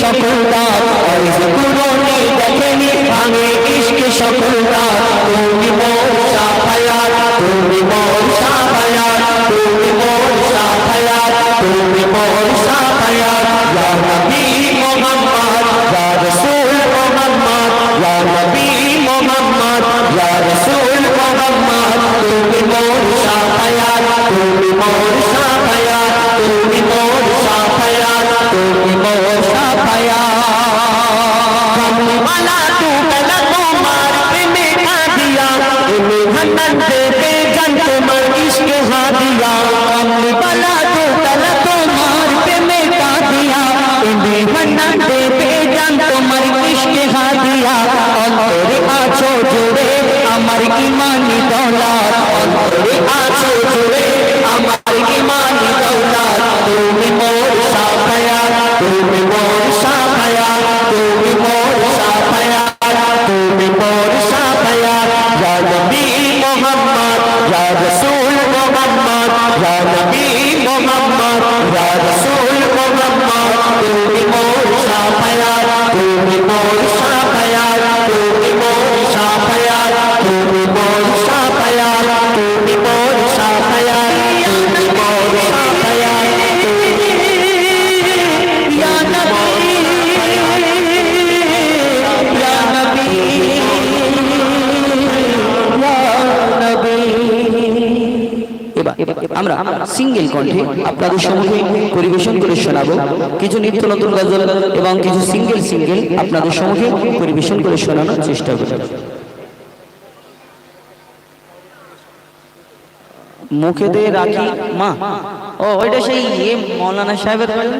সকল সিঙ্গেল কণ্ঠে আপনাদের সম্মুখে পরিবেশন করে শোনাবো। কিছু নিত্য নতুন গজল এবং কিছু সিঙ্গেল সিঙ্গেল আপনাদের সম্মুখে পরিবেশন করে শোনানোর চেষ্টা করব। মুখেতে রাখি, মা। ও, ওইটা সেই ইয়ে মৌলানা সাহেবের বাড়ি না?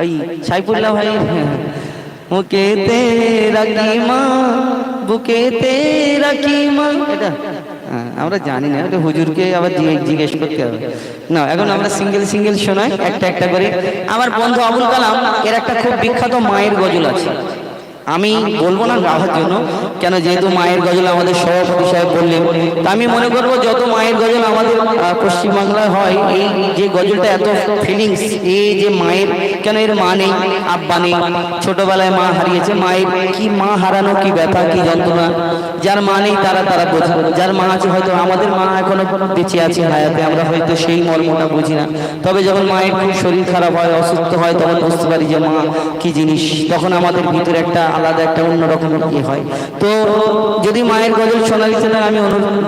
ওই সাইফুল্লাহ ভাই মুখেতে রাখি, মা। বুকেতে রাখি, মা। এটা আমরা জানি না ওটা হুজুরকে আবার জিজ্ঞেস করতে হবে। না, এখন আমরা সিঙ্গেল সিঙ্গেল শোনাই, একটা একটা করে। আমার বন্ধু আবুল কালাম, এর একটা খুব বিখ্যাত মায়ের গজল আছে। আমি বলব না গাওয়ার জন্য, কেন যেহেতু মায়ের গজল আমাদের সভাপতি সাহেব বললেন, তা আমি মনে করব যত মায়ের গজল আমাদের পশ্চিমবাংলায় হয়, এই যে গজলটা এত ফিলিংস এই যে মায়ের, কেন এর মা নেই, আব্বা নেই? ছোটবেলায় মা হারিয়েছে মায়ের, কি মা হারানো, কি ব্যথা, কি যন্ত্রণা? যার মা নেই, তারা তারা বোঝে যার মা আছে, হয়তো আমাদের মা এখনও বেঁচে আছে হায়াতে, আমরা হয়তো সেই মর্মটা বুঝি না। তবে যখন মায়ের খুব শরীর খারাপ হয়, অসুস্থ হয়, তখন বুঝতে পারি যে মা কি জিনিস। তখন আমাদের ভিতরে একটা আলাদা একটা অন্যরকম ইয়ে হয়? তো যদি মায়ের গজল শোনা দিতে না আমি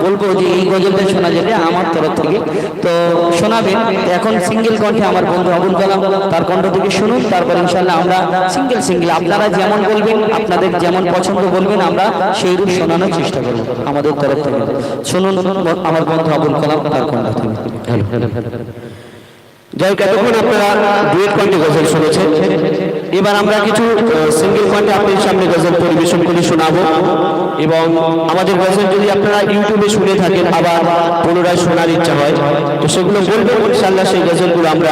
বলব যে এই গজলটা শোনা যাবে আমার তরফ থেকে। তো শোনাবেন এখন সিঙ্গেল কণ্ঠে আমার বন্ধু আবুল কালাম, তার কণ্ঠ থেকে শুনুন, তারপর ইনশাল্লাহ আমরা সিঙ্গেল সিঙ্গেল। আপনারা যেমন বলবেন, আপনাদের যেমন পছন্দ বলবেন, আমরা সেই রূপ শোনানোর চেষ্টা করব আমাদের তরফ থেকে। শুনুন, আমার বন্ধু আবুল কালাম, তার কণ্ঠ থেকে। যাই হোক, এতক্ষণ আপনারা ডুয়েট কণ্ঠে গজল শুনেছেন। এবার আমরা কিছু সিঙ্গেল পয়েন্টে আপনাদের সামনে গজল পরিবেশন করে শোনাবো। এবং আমাদের গজল যদি আপনারা ইউটিউবে শুনে থাকেন, আবার পুনরায় শোনার ইচ্ছা হয়, তো সেগুলো বলবেন ইনশাল্লাহ সেই গজলগুলো আমরা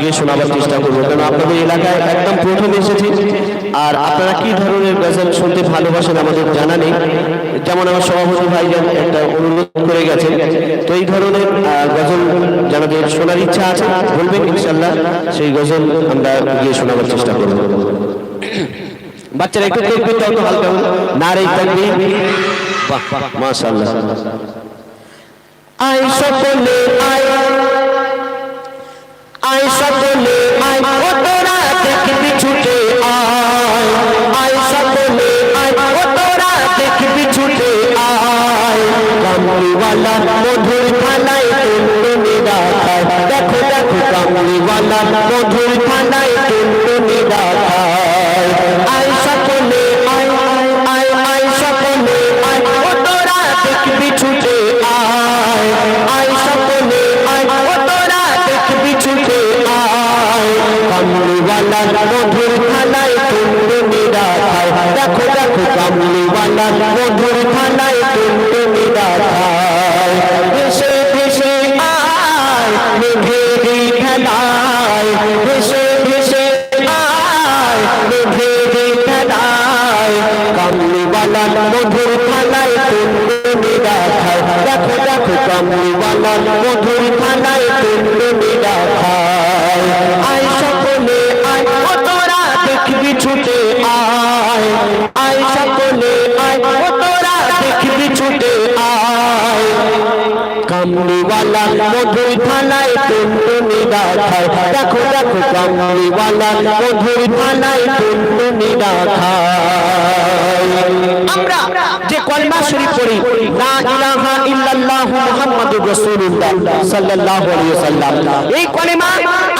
গিয়ে শোনাবার চেষ্টা করব। কারণ আপনাদের এলাকায় একদম প্রথম এসেছি। আর আপনারা কি ধরনের গজল শুনতে ভালোবাসেন আমাদের জানা নেই। যেমন আমার সভাপতি ভাইজান একটা অনুরোধ করে গেছেন। তো এই ধরনের গজল যাদের শোনার ইচ্ছা আছে, বলবেন ইনশাল্লাহ সেই গজল আমরা গিয়ে শোনাবার চেষ্টা করব। বাচ্চারা একটু দেখবেন একটু হালকা না রে থাকবে বাহ মাশাআল্লাহ। আই সকলে আই আই সকলে কামলিওয়ালা মধুর থানায় তুমি রাখা দেখো দেখো কামলিওয়ালা মধুর থানায় তুমি নিরাখায় কামলিওয়ালা মধুর আমরা যে কলমা শরীফ পড়ি, লা ইলাহা ইল্লাল্লাহ মুহাম্মাদুর রাসূলুল্লাহ সাল্লাল্লাহু আলাইহি এই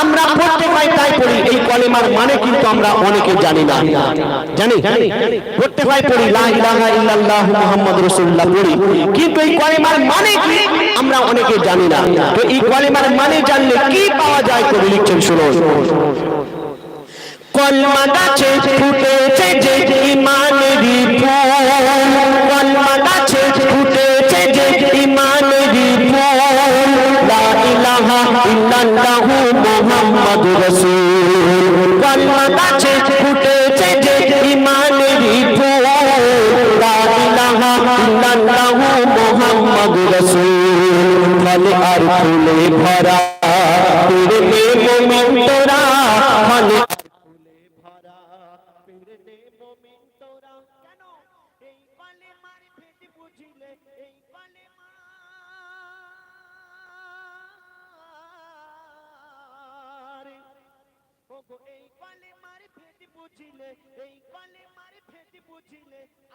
আমরা প্রত্যেক তাই পড়ি। এই কলেমার মানে কিন্তু আমরা অনেকে জানি না। জানি? পড়তে পড়ি? লা ইলাহা ইল্লাল্লাহ মুহাম্মদ রাসূলুল্লাহ পড়ি। কিন্তু এই কলেমার মানে কি? আমরা অনেকে জানি না। তো এই কলেমার মানে জানলে কি পাওয়া যায় কবি লিখছেন শুনুন। কলমা গাছে ফুটেছে যে ইমানেরই ফুল।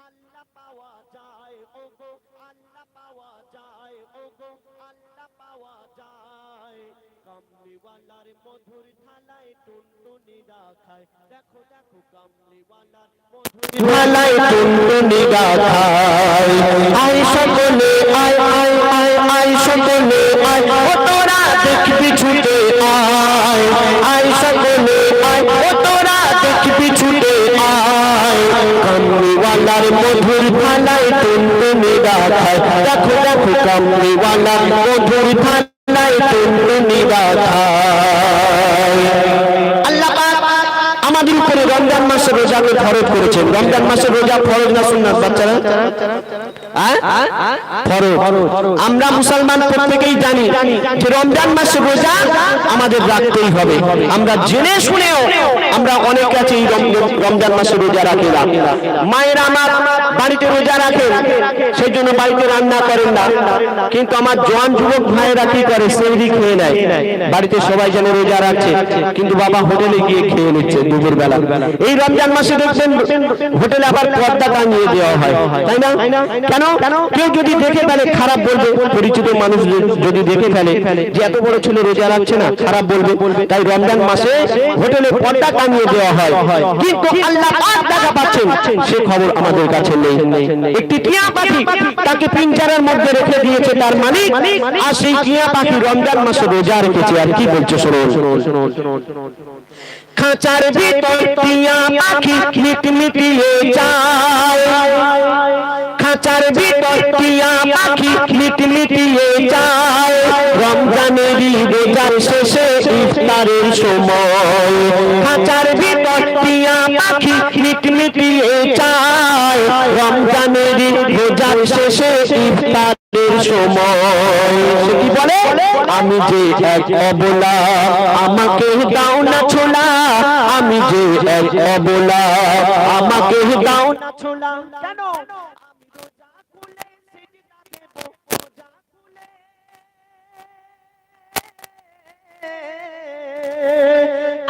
আল্লাহ পাওয়া যায়, ওগো, আল্লাহ পাওয়া যায়, ওগো, আল্লাহ পাওয়া যায়। কামলিওয়ালার মধুর থালায় টুনটুনি রাখায়। দেখো দেখো, কামলিওয়ালার মধুর মালাই টুনটুনি আয় সকলে সকলে ও দেখবি ছুটে আয়। সকলে ও দেখবি ছুটে কামলিওয়ালার মধুর থালায় টুনটুনি গাথায় দেখো দেখো কামড়িওয়ালার মধুর থালায় টুনটুনি গাথায় উপরে রমজান মাসে রোজাকে ফরজ করেছেন। রমজান মাসে রোজা ফরজ না সুন্নাত, বাচ্চারা? হ্যাঁ? আমরা মুসলমান প্রত্যেকেই জানি যে রমজান মাসে রোজা আমাদের রাখতেই হবে। আমরা জেনে শুনেও আমরা অনেক আছে রমজান মাসে রোজা রাখি না। মায়ের আমার বাড়িতে রোজা রাখেন, সেই জন্য বাড়িতে রান্না করেন না। কিন্তু আমার জোয়ান যুবক ভাইয়েরা কি করে? সেহরি খেয়ে নেয়। বাড়িতে সবাই যেন রোজা রাখছে, কিন্তু বাবা হোটেলে গিয়ে খেয়ে নিচ্ছে দুপুর বেলা এই রমজান মাসে দেখবেন হোটেলে আবার পর্দা টাঙিয়ে দেওয়া হয়। তাই না? কেন? কেউ যদি দেখে ফেলে খারাপ বলবে। পরিচিত মানুষ যদি দেখে ফেলে যে এত বড় ছেলে রোজা রাখছে না, খারাপ বলবে। তাই রমজান মাসে হোটেলে পর্দা টাঙিয়ে দেওয়া হয়। কিন্তু আল্লাহ পাচ্ছেন। সে খবর আমাদের কাছে নেই। একটি টিয়া পাখি তাকে পিঞ্জারের মধ্যে রেখে দিয়েছে তার মানে আর সেই টিয়া পাখি রমজান মাসে রোজা রেখেছে। আর কি বলছে, শোনো? খাঁচার ভিতর টিয়া পাখি মিটমিটিয়ে যায়। খাঁচার ভিতর টিয়া পাখি মিটমিটিয়ে যায়। রমজানেরই রোজার শেষে ইফতারের সময়। খাঁচার ভিতর টিয়া পাখি মিটমিটিয়ে যায়। রমজানেরই রোজার শেষে ইফতারের সময়। সে কি বলে? আমি যে এক অবলা, আমাকে দাও না ছোলা। আমি যে এক অবলা, আমাকে দাও না ছোলা। কেন?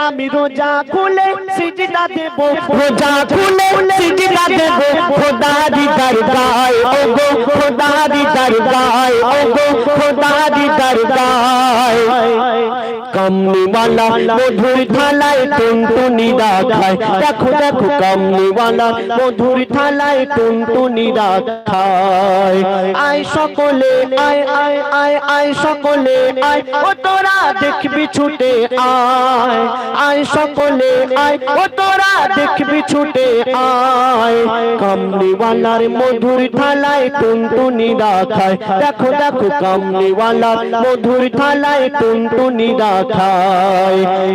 আমি রোজা খুলে সিজদা দেব। রোজা খুলে সিজদা দেব। খোদারি দরগায় ও গো খোদারি দরগায় ও গো খোদারি দরগায়। কামনিওয়ালা মধুর থালায় টুনটুনি রাখায় দেখো দেখো কামনিওয়ালা মধুর থালায় টুনটুনি রাখায় আয় সকলে আয় আয় আয় আয় সকলে আয় ও তোরা দেখবি ছুটে আয় আয় সকলে আয় ও তোরা দেখবি ছুটে আয় কামনিওয়ালার মধুর থালায় টুনটুনি রাখায় দেখো দেখো কামনিওয়ালার মধুর থালায় টুনটুনি রাখায়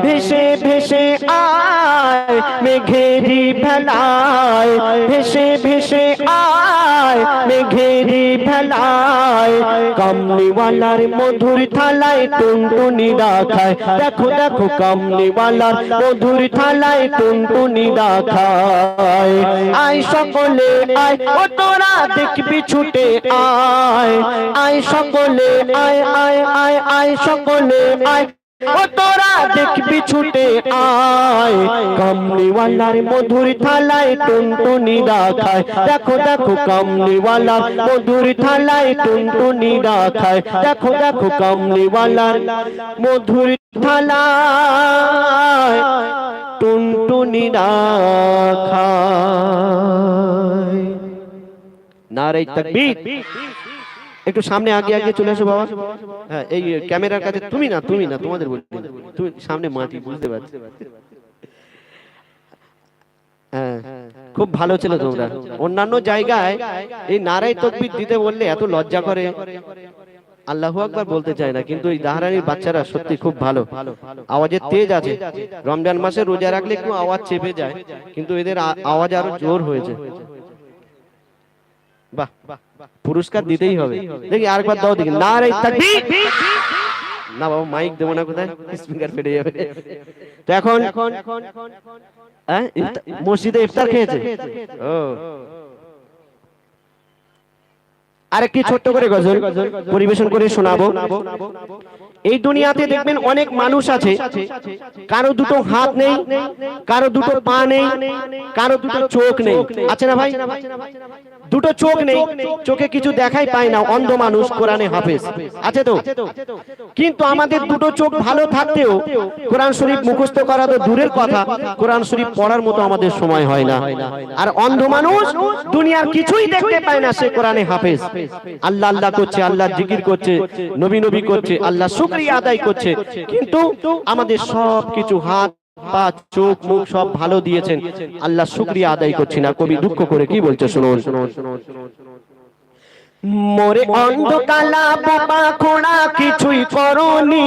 ভেসে ভেসে আয় মেঘেরি ভেলায়। ভেসে ভেসে আয় মেঘেরি ভেলায়। কামনিওয়ালার মধুর থালায় টুনটুনি রাখায় দেখো দেখো কামনিওয়ালার মধুর থালায় টুনটুনি রাখায় আয় সকলে, আয়, ও তোরা দেখবি ছুটে আয়। আয় সকলে, আয় আয় আয় আয়, সকলে, আয়। ও তোরা দেখবি ছুটে আয়। কামনিওয়ালার মধুর থালায় টুনটুনি রাখায়। দেখো দেখো কামনিওয়ালার মধুর থালায় টুনটুনি রাখায়। দেখো দেখো কামনিওয়ালার মধুর থালায় টুনটুনি রাখায়। নারে তাকবীর। একটু সামনে আগে আগে চলে আসো বাবা। হ্যাঁ এই ক্যামেরার কাছে তুমি না তুমি না তোমাদের বলছি তুমি সামনে মাটি বুঝতে পারছি? হ্যাঁ খুব ভালো ছিল তোমরা। অন্যান্য জায়গায় এই নারাই তকবির দিতে বললে এত লজ্জা করে। আল্লাহু আকবার বলতে চায় না কিন্তু এই দাহারানির বাচ্চারা সত্যি খুব ভালো। আওয়াজের তেজ আছে। রমজান মাসে রোজা রাখলে একটু আওয়াজ চেপে যায় কিন্তু এদের আওয়াজ আরও জোর হয়েছে বাহ বাহ। পুরস্কার দিতেই হবে। দেখি আরেকবার দাও দেখি। না রে তাকবীর। না বাবা মাইক দেবো না কোথায়? স্পিকার ফেটে যাবে। তো এখন হ্যাঁ মসজিদে ইফতার খেয়েছে? ও। আরেকটি ছোট্ট করে গজল পরিবেশন করে শোনাবো। এই দুনিয়াতে দেখবেন অনেক মানুষ আছে, কারও দুটো হাত নেই, কারও দুটো পা নেই, কারও দুটো চোখ নেই। আছে না ভাই? দুটো চোখ নেই, চোখে কিছু দেখাই পায় না, অন্ধ মানুষ, কোরআনে হাফেজ। আছে তো? কিন্তু আমাদের দুটো চোখ ভালো থাকতেও কোরআন শরীফ মুখস্থ করা তো দূরের কথা, কোরআন শরীফ পড়ার মতো আমাদের সময় হয় না। আর অন্ধ মানুষ দুনিয়ার কিছুই দেখতে পায় না, সে কোরআনে হাফেজ। আল্লাহ আল্লাহ করছে, আল্লাহ জিকির করছে, নবী নবী করছে, আল্লাহ শুকরিয়া আদায় করছে। কিন্তু আমাদের সব কিছু হাত, পা, চোখ, মুখ সব ভালো দিয়েছেন। আল্লাহ শুক্রিয়া আদায় করছি না। কবি দুঃখ করে কি বলছে, শুনুন। মোরে অন্ধকালা বাবা খোড়া কিছুই করনি।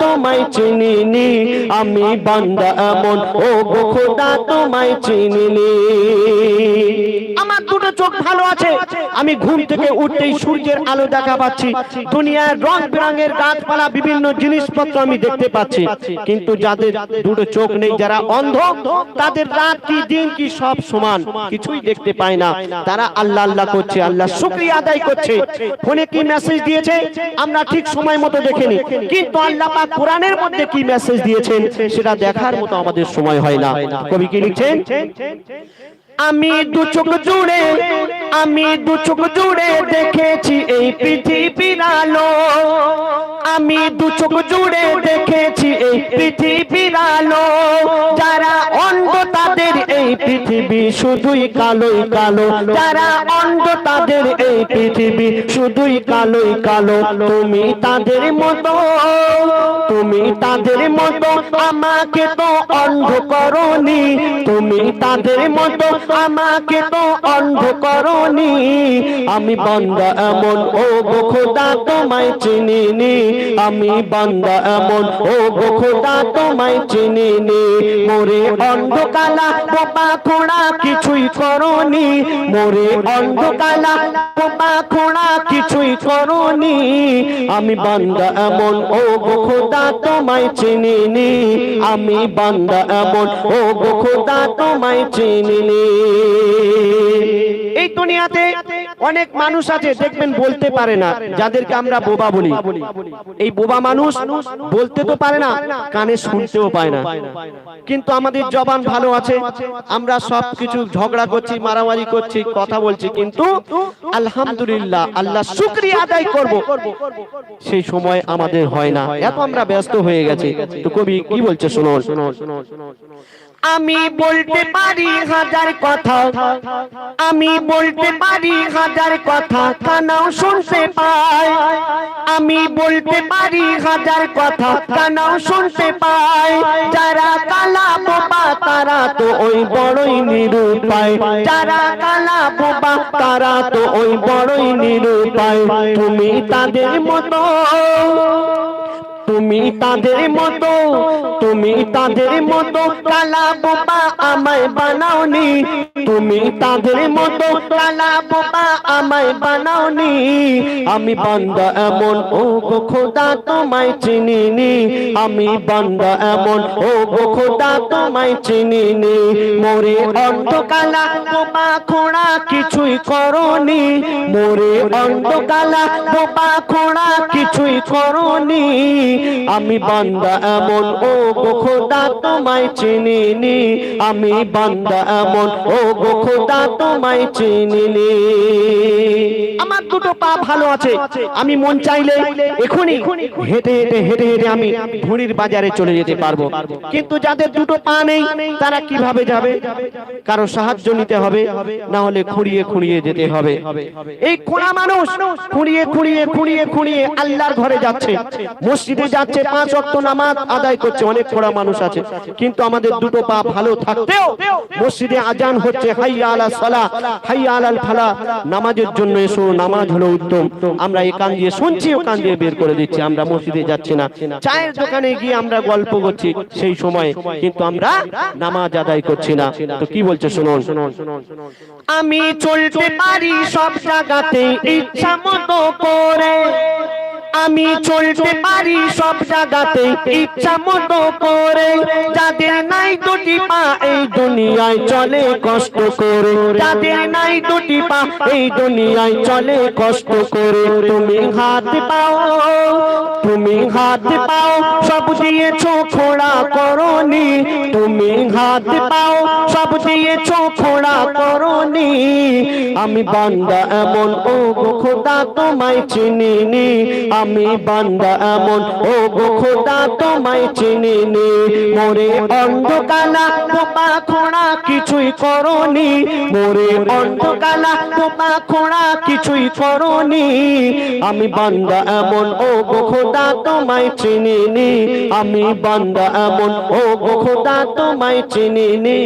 তোমায় চিনিনি, আমি বান্দা এমন। ও গো খোদা, তোমায় চিনিনি। আমার দুটো চোখ ভালো আছে। আমি ঘুম থেকে উঠতেই সূর্যের আলো দেখা পাচ্ছি। দুনিয়ার রং বেরঙের গাছপালা, বিভিন্ন জিনিসপত্র আমি দেখতে পাচ্ছি। কিন্তু যাদের দুটো চোখ নেই, যারা অন্ধ, তাদের রাত কি, দিন কি, সব সমান। কিছুই দেখতে পায় না। তারা আল্লাহ আল্লাহ করছে, আল্লাহ আদায় করছে। ফোনে কি মেসেজ দিয়েছে? আমরা ঠিক সময় মতো দেখিনি। কিন্তু আল্লাহ পাক কোরআনের মধ্যে কি মেসেজ দিয়েছেন সেটা দেখার মতো আমাদের সময় হয় না। কবি কি লিখছেন? আমি দু চোখ জুড়ে, আমি দু চোখ জুড়ে দেখেছি এই পৃথিবীর আলো। আমি দু চোখ জুড়ে দেখেছি এই পৃথিবীর আলো। যারা অন্ধ তাদের এই পৃথিবী শুধুই কালোই কালো। যারা অন্ধ, তাদের এই পৃথিবী শুধুই কালোই কালো। তুমি তাদের মতো, তুমি তাদের মতো, আমাকে তো অন্ধ করনি। তুমি তাদের মতো, আমাকে তো অন্ধ করনি। আমি বান্দা এমন, ও খোদা, তোমায় চিনিনি। আমি বান্দা এমন, ও খোদা, তোমায় চিনিনি। মোরে অন্ধকালা খোড়া কিছুই করনি। মোরে অন্ধকালা বোবা খোড়া কিছুই করনি। আমি বান্দা এমন, ও খোদা, তোমায় চিনিনি। আমি বান্দা এমন, ও খোদা, তোমায় চিনিনি। এই দুনিয়াতে অনেক মানুষ আছে, দেখবেন বলতে পারে না, যাদেরকে আমরা বোবা বলি। এই বোবা মানুষ বলতে তো পারে না, কানে শুনতেও পায় না। কিন্তু আমাদের জবান ভালো আছে, আমরা সব কিছু ঝগড়া করছি, মারামারি করছি, কথা বলছি, কিন্তু আলহামদুলিল্লাহ, আল্লাহ শুক্রিয়া আদায় করব। সেই সময় আমাদের হয় না। এত আমরা ব্যস্ত হয়ে গেছি। তো কবি কি বলছে শোনো শোনো আমি বলতে পারি হাজার কথা, আমি বলতে পারি হাজার কথা কানাও শুনতে পায়। আমি বলতে পারি হাজার কথা কানাও শুনতে পায়। যারা কালা বোবা তারা তো ওই বড়ই নিরুপায়। যারা কালা বোবা তারা তো ওই বড়ই নিরুপায়। তুমি তাদের মতো, তুমি তাদের মতো তুমি তাদের মতো কালা বোবা আমায় বানাওনি। তুমি তাদের মতো কালা বোবা আমায় বানাওনি। আমি বান্দা এমন, ও গো খোদা, তোমায় চিনিনি। আমি বান্দা এমন, ও গো খোদা, তোমায় চিনিনি। মোরে অন্ধকালা বোবা খোড়া কিছুই করনি। মোরে অন্ধকালা বোবা খোড়া কিছুই করনি। আমি বান্দা এমন, ও গো খোদা তোমায় চিনিনি, আমি বান্দা এমন। ও গো খোদা তোমায় চিনিনি। আমার দুটো পা ভালো আছে, আমি মন চাইলে এখনই হেঁটে হেঁটে হেঁটে হেঁটে আমি ভুঁড়ির বাজারে চলে যেতে পারব। কিন্তু যাদের দুটো পা নেই, তারা কীভাবে যাবে? কারও সাহায্য নিতে হবে, না হলে খুঁড়িয়ে খুঁড়িয়ে যেতে হবে। এই কোনা মানুষ খুঁড়িয়ে খুঁড়িয়ে খুঁড়িয়ে খুঁড়িয়ে আল্লাহর ঘরে যাচ্ছে, মসজিদে যাচ্ছে, পাঁচ অক্ট নামাজ আদায় করছে, অনেক খোড়া মানুষ আছে। কিন্তু আমাদের দুটো পা ভালো থাকতেও মসজিদে আজান হচ্ছে, হাইয়া আলা সালা, হাইয়া আলাল ফালা। নামাজের জন্য এসো, নামাজ হলো উত্তম। আমরা এই কান দিয়ে শুনছি, ও কান দিয়ে বের করে দিচ্ছি, আমরা মসজিদে যাচ্ছি না। চায়ের দোকানে গিয়ে আমরা গল্প করছি সেই সময়, কিন্তু আমরা নামাজ আদায় করছি না। তো কি বলছে, শুনুন। আমি চলতে পারি সব জায়গাতে ইচ্ছা মতো করে। আমি চলতে পারি সব জায়গাতে, ইচ্ছা মতো করে। যাদের নাই দুটি পা, এই দুনিয়ায় চলে কষ্ট করে। যাদের নাই দুটি পা, এই দুনিয়ায় চলে কষ্ট করে। তুমি হাত পাও তুমি হাত পাও, সব দিয়েছ খোড়া করনি। তুমি হাত পাও, সব দিয়েছ খোড়া করনি। আমি বান্দা এমন, ও গো খোদা তোমায় চিনিনি। আমি বান্দা এমন, ও গো খোদা তোমায় চিনিনি। মোরে অন্ধকালা বোবা খোড়া কিছুই করনি। মোরে অন্ধকালা বোবা খোড়া কিছুই করনি। আমি বান্দা এমন, ও গো খোদা তোমায় চিনিনি আমি বান্দা এমন। ও গো খোদা তোমায় চিনিনি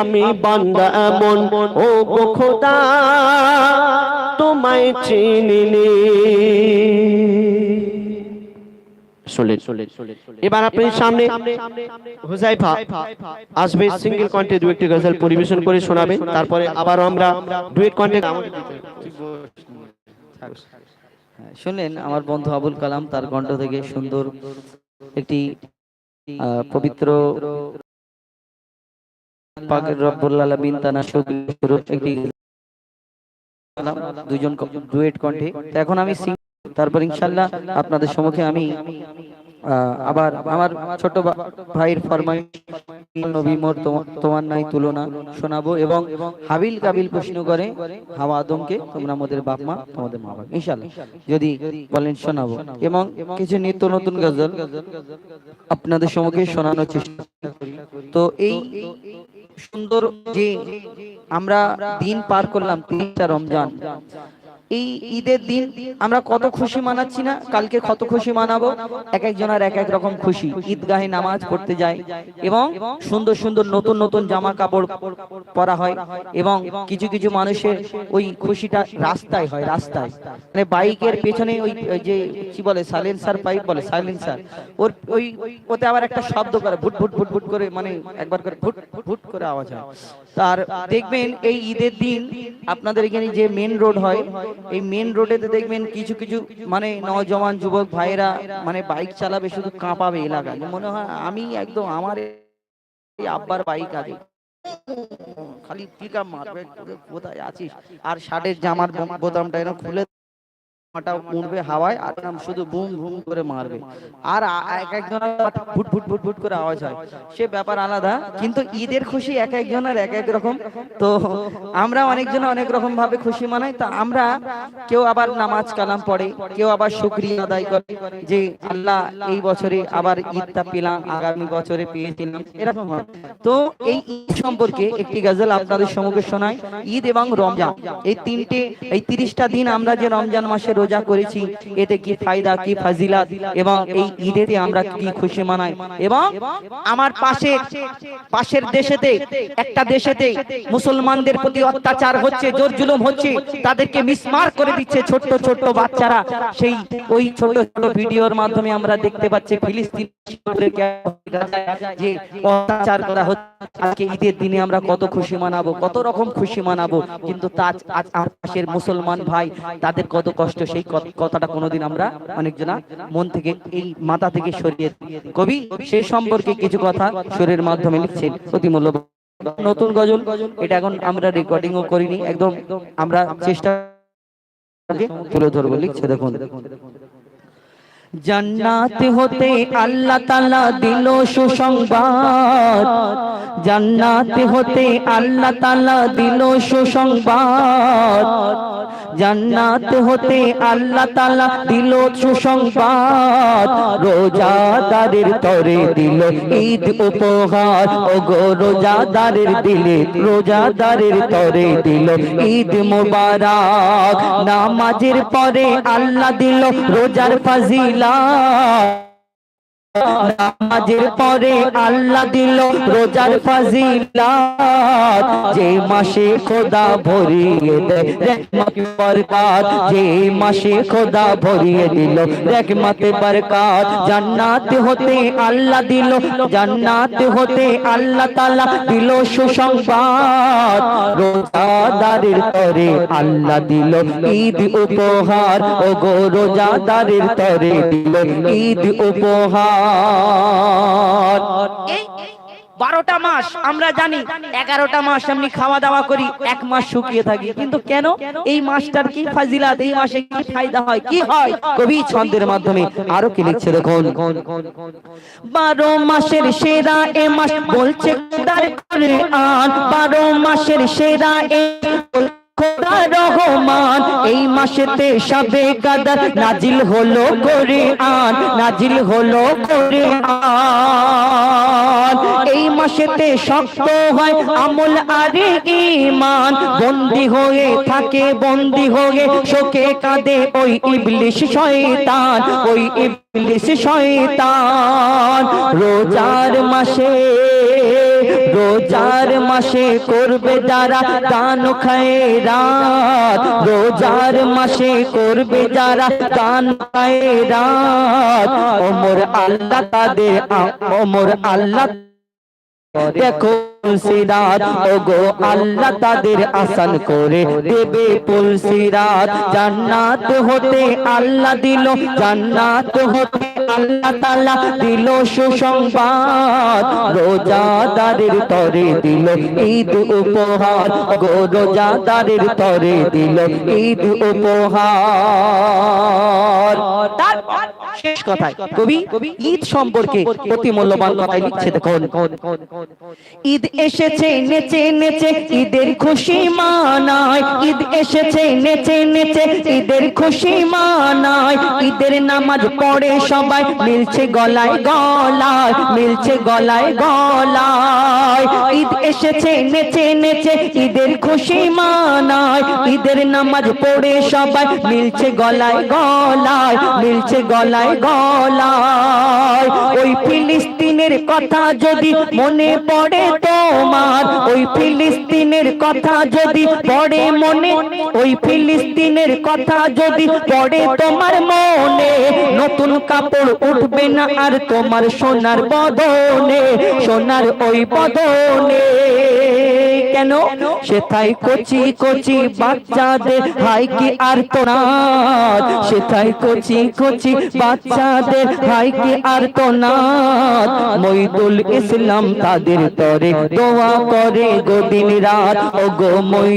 আমি বান্দা এমন। ও গো খোদা তোমায় চিনিনি। এবার আপনার সামনে হুজাইফা আসবে সিঙ্গেল কণ্ঠে দু একটি গজল পরিবেশন করে শোনাবে। তারপরে আবার আমরা ডুয়েট হ্যাঁ, শুনলেন আমার বন্ধু আবুল কালাম, তার কণ্ঠ থেকে সুন্দর একটি পবিত্র দুজন ডুয়েট কণ্ঠে। এখন আমি তারপর ইনশাল্লাহ আপনাদের সম্মুখে আমি আবার আমার ছোট ভাইয়ের ফরমাইশ, নবী মোর তোমা- তোমার নাই তুলনা শোনাবো এবং হাবিল কাবিল প্রশ্ন করে হাওয়া আদমকে তোমরা আমাদের বাপ মা, তোমাদের মা বাবা ইনশাল্লাহ যদি বলেন শোনাবো। এবং কিছু নিত্য নতুন গজল আপনাদের সম্মুখে শোনানোর চেষ্টা করি। তো এই সুন্দর যে আমরা দিন পার করলাম, তিনটা রমজান এই ঈদের দিন আমরা কত খুশি মানাচ্ছি না? কালকে কত খুশি মানাবো? এক একজনের এক এক রকম খুশি। ঈদগাহে নামাজ পড়তে যায় এবং সুন্দর সুন্দর নতুন নতুন জামা কাপড় পরা হয় এবং কিছু কিছু মানুষের ওই খুশিটা রাস্তায় হয়, রাস্তায়। মানে বাইকের পেছনে ওই যে কি বলে সাইলেন্সার পাইপ বলে সাইলেন্সার ওর ওই ওতে আবার একটা শব্দ করে, ভুট ভুট ভুট ভুট করে মানে একবার করে ভুট ভুট করে আওয়াজ হয়। তার দেখবেন এই ঈদের দিন আপনাদের এখানে যে মেন রোড হয় এই মেন রোডেতে দেখবেন কিছু কিছু মানে নজওয়ান যুবক ভাইরা মানে বাইক চালাবে, শুধু কাঁপাবে এলাকায়। মনে হয়, আমি একদম আমার আব্বার বাইক আছে খালি পিকআপ মারবে কোথায় আছিস? আর শার্টের জামার বোতামটা এরকম খুলে মাটা উড়বে হাওয়ায় আর এরকম শুধু বুম বুম করে মারবে। আর এক একজনের ফুট ফুট ফুট ফুট করে আওয়াজ হয়। সে ব্যাপার আলাদা কিন্তু ঈদের খুশি এক একজনের এক এক রকম। তো আমরা অনেকজন অনেক রকম ভাবে খুশি মানাই তা আমরা কেউ আবার নামাজ কালাম পড়ে কেউ আবার শুক্রিয়া আদায় করে যে আল্লাহ এই বছরে আবার ঈদটা পেলাম আগামী বছরে পেয়েছিলাম এরকম হয়। তো এই ঈদ সম্পর্কে একটি গজল আপনাদের সম্মুখে শোনাই। ঈদ এবং রমজান এই তিনটে এই তিরিশটা দিন আমরা যে রমজান মাসে রোজা করেছি, এতে কি ফায়দা, কি ফাজিলাত, এবং এই ঈদেতে আমরা কি খুশি মানাই? এবং আমার পাশে, পাশের দেশেতে, একটা দেশেতে মুসলমানদের প্রতি অত্যাচার হচ্ছে, জোর জুলুম হচ্ছে, তাদেরকে মিসমার করে দিচ্ছে ছোট্ট ছোট্ট বাচ্চারা। সেই ওই ছোট ছোট ভিডিওর মাধ্যমে আমরা দেখতে পাচ্ছি, ফিলিস্তিন যে অত্যাচার করা হচ্ছে, আজকে ঈদের দিনে আমরা কত খুশি মানাবো, কত রকম খুশি মানাবো। কিন্তু তাজ, আজ পাশের মুসলমান ভাই, তাদের কত কষ্ট সেই কথাটা কোনোদিন আমরা অনেকজনা মন থেকে এই মাথা থেকে সরিয়ে কবি, সে সম্পর্কে কিছু কথা সুরের মাধ্যমে লিখছেন। অতি মূল্যবান। নতুন গজল, এটা এখন আমরা রেকর্ডিংও করিনি, একদম আমরা চেষ্টা তুলে ধরবো। লিখছে দেখুন। জান্নাত হতে আল্লাহ তালা দিল সুসংবাদ। জান্নাত হতে আল্লাহ তালা দিল সুসংবাদ। জান্নাত হতে আল্লাহ তালা দিল সুসংবাদ। রোজাদারের তরে দিল ঈদ উপহার। ও গো রোজাদারের দিলে রোজাদারের তরে দিল ঈদ মুবারক। নামাজের পরে আল্লাহ দিল রোজার ফাজিলা মাওলা নামাজের পরে আল্লাহ দিল রোজার ফাজিলাত। যে মাসে খোদা ভরিয়ে দেয় বরকাত। যে মাসে খোদা ভরিয়ে দিল, রহমত বরকাত। জান্নাত হতে আল্লাহ দিল, জান্নাত হতে আল্লাহ তাআলা দিল সুসংবাদ। রোজাদারের তরে আল্লাহ দিল ঈদ উপহার। ও গো রোজাদারের তরে দিল ঈদ উপহার। বারোটা মাস আমরা জানি, এগারোটা মাস এমনি খাওয়া দাওয়া করি, এক মাস শুকিয়ে থাকি। কিন্তু কেন? এই মাসটার কি ফাজিলাত? এই মাসে কি ফায়দা হয়? কি হয়? কবি ছন্দের মাধ্যমে আরও কি লিখছে দেখুন। বারো মাসের সেরা এ মাস বলছে বারো মাসের সেরা এ খোদা রহমান, এই মাসেতে সবে কাদার নাজিল হলো করে আন নাজিল হলো করে আন এই মাসেতে শক্ত হয় আমল আরে ইমান বন্দি হয়ে থাকে, বন্দি হয়ে শোকে কাঁদে ওই ইবলিশ শয়তান, ওই ইবলিশ শয়তান। রোজার মাসে রোজার মাসে করবে যারা দান খায় রাত। রোজার মাসে করবে যারা দান খায় রাত। ওমর আল্লাহ তাদের ওমর আল্লাহ দেখো তুলসিরাত ওগো আল্লাহ তাদের আসান করে দেবে তুলসিরাত জান্নাত হতে আল্লাহ দিল, জান্নাত হতে আল্লাহ তাআলা দিল সুসংবাদ। রোজাদারের তরে দিল, ঈদ উপহার। গো রোজাদারের তরে দিল, ঈদ উপহার। তারপর শেষ কথায় কবি ঈদ সম্পর্কে অতি মূল্যবান কথাই লিখছে দেখুন। ঈদ এসেছে নেচে নেচে ঈদের খুশি মানায়। ঈদ এসেছে নেচে নেচে ঈদের খুশি মানায়। ঈদের নামাজ পড়ে সবাই মিলছে গলায় গলায় মিলছে গলায় গলায়। ঈদ এসেছে নেচে নেচে ঈদের খুশি মানায়। ঈদের নামাজ পড়ে সবাই মিলছে গলায় গলায় মিলছে গলায় গলায়। ওই ফিলিস্তিনের কথা যদি মনে পড়ে তোমার, ওই ফিলিস্তিনের কথা যদি পড়ে মনে, ওই ফিলিস্তিনের কথা যদি পড়ে তোমার মনে, নতুন কাপড় উঠবে না আর তোমার সোনার বদনে, সোনার ওই বদনে। কেন? সেথায় কচি কচি বাচ্চাদের হাই কি আর তোরা সেথায় কচি কচি বাচ্চাদের হাই কি আর তোনা মইদুল ইসলাম তাদের তরে দোয়া করে গোদিন রাত ও গো মই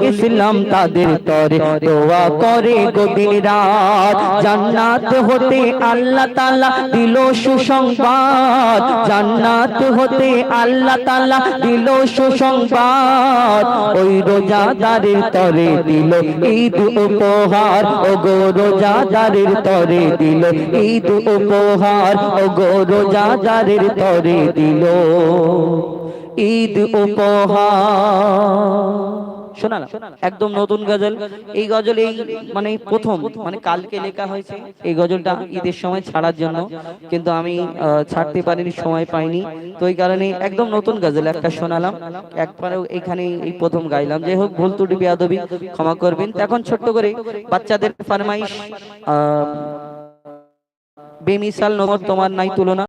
ইসলাম তাদের তরে। দোয়া করে গোদিন রাত। জান্নাত হতে আল্লাহ তাআলা দিল সুসংবাদ। জান্নাত হতে আল্লাহ তাআলা দিল সুসংবাদ। ওই রোজাদারের তরে দিল ঈদ উপহার। ও গো রোজাদারের তরে দিল ঈদ উপহার। ও গো রোজাদারের তরে দিল ঈদ উপহার। শোনালাম, একদম নতুন গজল। এই গজল এই মানে প্রথম মানে কালকে লেখা হয়েছে। এই গজলটা ঈদের সময় ছাড়ার জন্য, কিন্তু আমি ছাড়তে পারিনি, সময় পাইনি। তো এই কারণে একদম নতুন গজল একটা শোনালাম। একবারেও এখানে এই প্রথম গাইলাম। যাই হোক, ভুল ত্রুটি, বেয়াদবি, ক্ষমা করবেন। এখন ছোট্ট করে বাচ্চাদের ফরমাইশ বেমিসাল নমর তোমার নাই তুলনা।